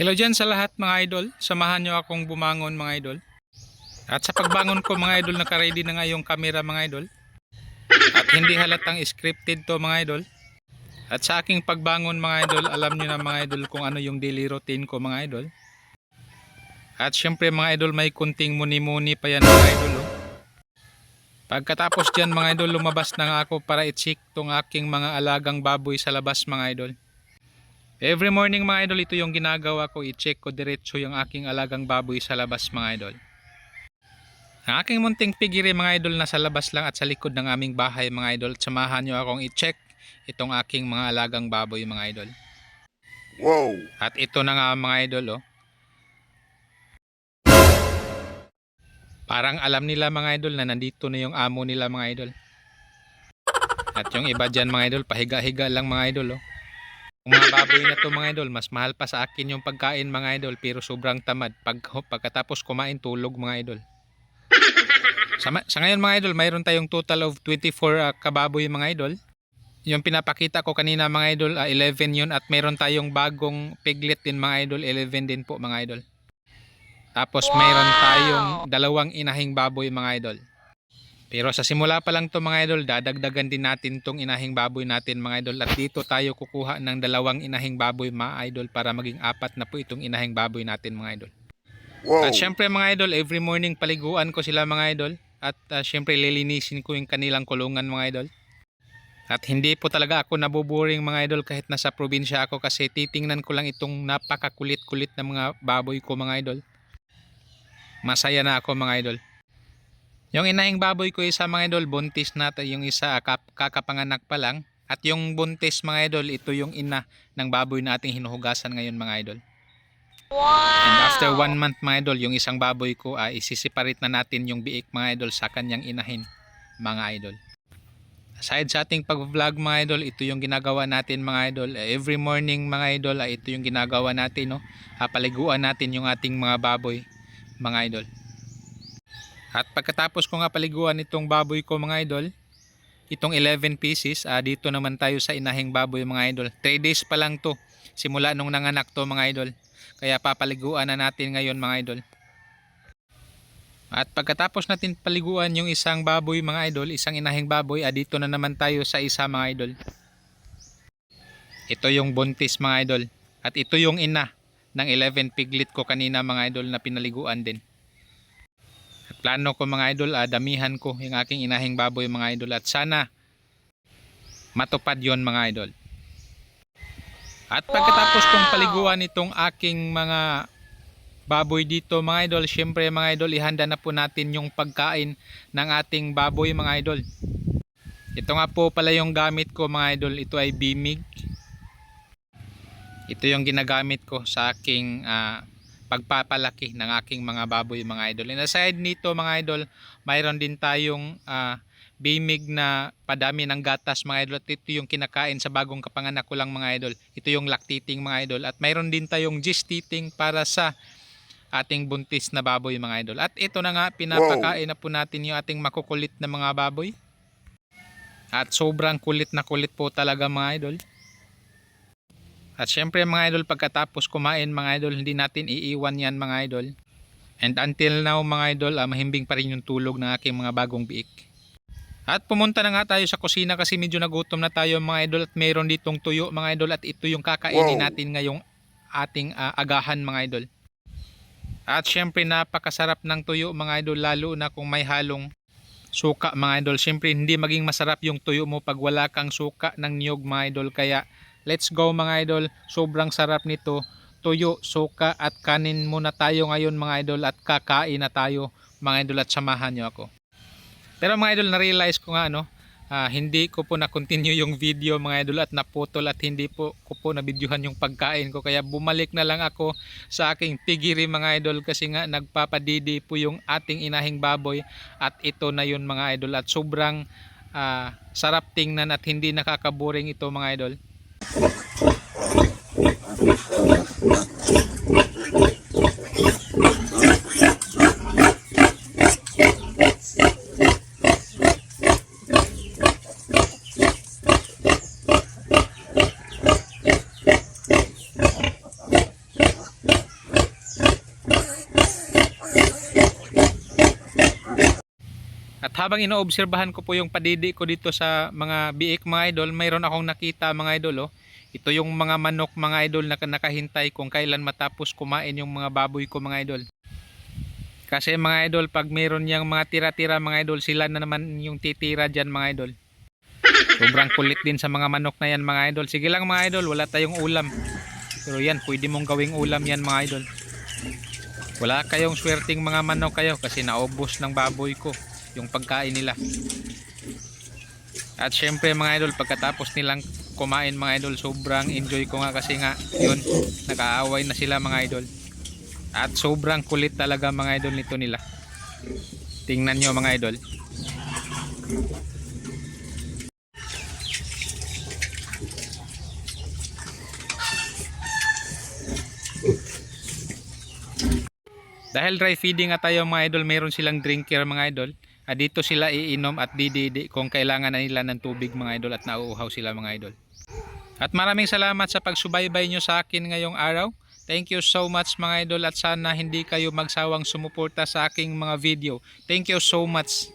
Hello dyan sa lahat mga idol. Samahan nyo akong bumangon mga idol. At sa pagbangon ko mga idol, nakaready na nga yung camera mga idol. At hindi halatang scripted to mga idol. At sa aking pagbangon mga idol, alam nyo na mga idol kung ano yung daily routine ko mga idol. At syempre mga idol, may kunting muni-muni pa yan mga idol. Oh. Pagkatapos dyan mga idol, lumabas na nga ako para i-check tong aking mga alagang baboy sa labas mga idol. Every morning mga idol, ito yung ginagawa ko. I-check ko diretso yung aking alagang baboy sa labas mga idol. Ang aking munting pigiri mga idol nasa labas lang at sa likod ng aming bahay mga idol. Samahan nyo akong i-check itong aking mga alagang baboy mga idol. Whoa. At ito na nga mga idol oh. Parang alam nila mga idol na nandito na yung amo nila mga idol. At yung iba dyan mga idol, pahiga-higa lang mga idol oh. Yung mga baboy na to mga idol, mas mahal pa sa akin yung pagkain mga idol pero sobrang tamad. Pag, pagkatapos kumain, tulog mga idol. Sa, sa ngayon mga idol, mayroon tayong total of 24 uh, kababoy mga idol. Yung pinapakita ko kanina mga idol, ah, 11 yun at meron tayong bagong piglet din mga idol, 11 din po mga idol. Tapos mayroon tayong dalawang inahing baboy mga idol. Pero sa simula pa lang to mga idol, dadagdagan din natin tong inahing baboy natin mga idol. At dito tayo kukuha ng dalawang inahing baboy mga idol para maging apat na po itong inahing baboy natin mga idol. Whoa. At syempre mga idol, every morning paliguan ko sila mga idol. At uh, syempre lilinisin ko yung kanilang kulungan mga idol. At hindi po talaga ako nabuboring mga idol kahit nasa probinsya ako kasi titingnan ko lang itong napakakulit-kulit na mga baboy ko mga idol. Masaya na ako mga idol. Yung inahing baboy ko isa mga idol, buntis na yung isa kap- kakapanganak pa lang. At yung buntis mga idol, ito yung ina ng baboy na ating hinuhugasan ngayon mga idol. And after one month mga idol, yung isang baboy ko, uh, isisiparate na natin yung biik mga idol sa kanyang inahin mga idol. Aside sa ating pag-vlog mga idol, ito yung ginagawa natin mga idol. Every morning mga idol, ay ito yung ginagawa natin. No? Ah, paliguan natin yung ating mga baboy mga idol. At pagkatapos ko nga paliguan itong baboy ko mga idol, itong 11 pieces, ah, dito naman tayo sa inahing baboy mga idol. 3 days pa lang to, simula nung nanganak to mga idol. Kaya papaliguan na natin ngayon mga idol. At pagkatapos natin paliguan yung isang baboy mga idol, isang inahing baboy, ah, dito na naman tayo sa isa mga idol. Ito yung buntis mga idol. At ito yung ina ng 11 piglet ko kanina mga idol na pinaliguan din. Plano ko mga idol, ah, damihan ko yung aking inahing baboy mga idol. At sana matupad yon mga idol. At pagkatapos kong paliguan itong aking mga baboy dito mga idol, syempre mga idol, ihanda na po natin yung pagkain ng ating baboy mga idol. Ito nga po pala yung gamit ko mga idol, ito ay bimig. Ito yung ginagamit ko sa aking ah, pagpapalaki ng aking mga baboy mga idol. And aside nito mga idol, mayroon din tayong ah, bimig na padami ng gatas mga idol. At ito yung kinakain sa bagong kapanganak ko lang mga idol. Ito yung lactating mga idol. At mayroon din tayong gestating para sa ating buntis na baboy mga idol. At ito na nga pinapakain na po natin yung ating makukulit na mga baboy. At sobrang kulit na kulit po talaga mga idol at syempre mga idol pagkatapos kumain mga idol hindi natin iiwan yan mga idol and until now mga idol ah, mahimbing pa rin yung tulog ng aking mga bagong biik at pumunta na nga tayo sa kusina kasi medyo nagutom na tayo mga idol at mayroon ditong tuyo mga idol at ito yung kakainin Wow. natin ngayong ating ah, agahan mga idol. At syempre napakasarap ng tuyo mga idol lalo na kung may halong suka mga idol. Syempre hindi maging masarap yung tuyo mo pag wala kang suka ng niyog mga idol. Kaya let's go mga idol. Sobrang sarap nito. Tuyo, suka at kanin muna tayo ngayon mga idol at kakain na tayo mga idol at samahan nyo ako. Pero mga idol, na-realize ko nga no, ah, hindi ko po na-continue yung video mga idol at naputol at hindi po ko po na-videohan yung pagkain ko. Kaya bumalik na lang ako sa aking pigiri mga idol kasi nga nagpapadidi po yung ating inahing baboy at ito na yun mga idol at sobrang ah, sarap tingnan at hindi nakakaboring ito mga idol. ねっねっねっねっねっねっねっねっねっ。Habang inoobserbahan ko po yung padidi ko dito sa mga biik mga idol, mayroon akong nakita mga idol oh. Ito yung mga manok mga idol na nakahintay kung kailan matapos kumain yung mga baboy ko mga idol. Kasi mga idol, pag mayroon yung mga tira-tira mga idol, sila na naman yung titira dyan mga idol. Sobrang kulit din sa mga manok na yan mga idol. Sige lang mga idol, wala tayong ulam. Pero yan, pwede mong gawing ulam yan mga idol. Wala kayong swerting mga manok kayo kasi naubos ng baboy ko yung pagkain nila. At syempre mga idol, pagkatapos nilang kumain mga idol, sobrang enjoy ko nga kasi nga yun, nakaaway na sila mga idol. At sobrang kulit talaga mga idol nito nila. Tingnan nyo mga idol. Dahil dry feeding nga tayo mga idol, mayroon silang drinker mga idol. Ah, dito sila iinom at dididi kung kailangan na nila ng tubig mga idol at nauuhaw sila mga idol. At maraming salamat sa pagsubaybay nyo sa akin ngayong araw. Thank you so much mga idol at sana hindi kayo magsawang sumuporta sa aking mga video. Thank you so much.